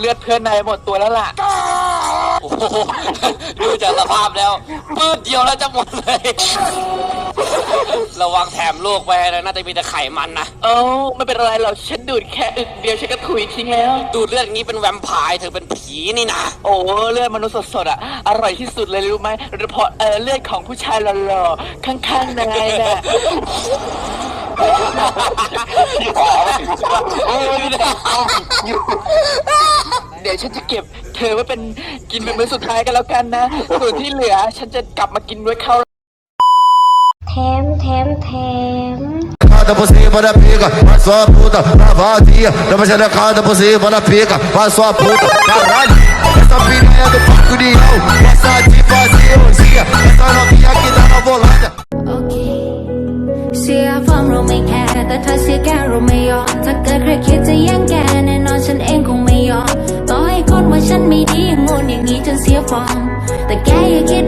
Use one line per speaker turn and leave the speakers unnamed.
เลือดเพื่อนนายหมดตัวแล้วล่ะ
โอ้โหดูจากสภาพแล้วปื้ดเดียวแล้วจะหมดเลย ระวังแถมลูกไปนะน่าจะมีแต่ไขมันนะ
เอ้าไม่เป็นไรหรอกฉันดูดแค่อึกเดียวฉันก็ถุยทิ้งแล้ว
ดูดเลือดอย่างนี้เป็นแวมไพร์เธอเป็นผีนี่นะ
โอ้เลือดมนุษย์สดๆอะ อร่อยที่สุดเลยรู้ไหมโดยเฉพาะเออเลือดของผู้ชายหล่อๆข้างๆนายน่ะเดี๋ย วฉันจะเก็บ เธอไว้เป็นกินเป็นมื้อสุดท้ายกันแล้วกันนะส่วนที่เหลือ ฉันจะกลับมากินด้วยข้าว
แถมแถมแถม
Cada por cima da pica, faz sua puta, na vadia. Dama xerecada por cima da pica, faz sua puta, caralho. Essa piranha do Paco de Ião, essa de fazer orgia. Essa novinha que tá na volada.
โอเคเสียฟอร์มเราไม่แคร์แต่ถ้าเสียแก้เราไม่ยอมถ้าเกิดใครคิดจะแย่งแก วนอย่างนี้จนเสียฟอร์มแต่แกอย่าคิด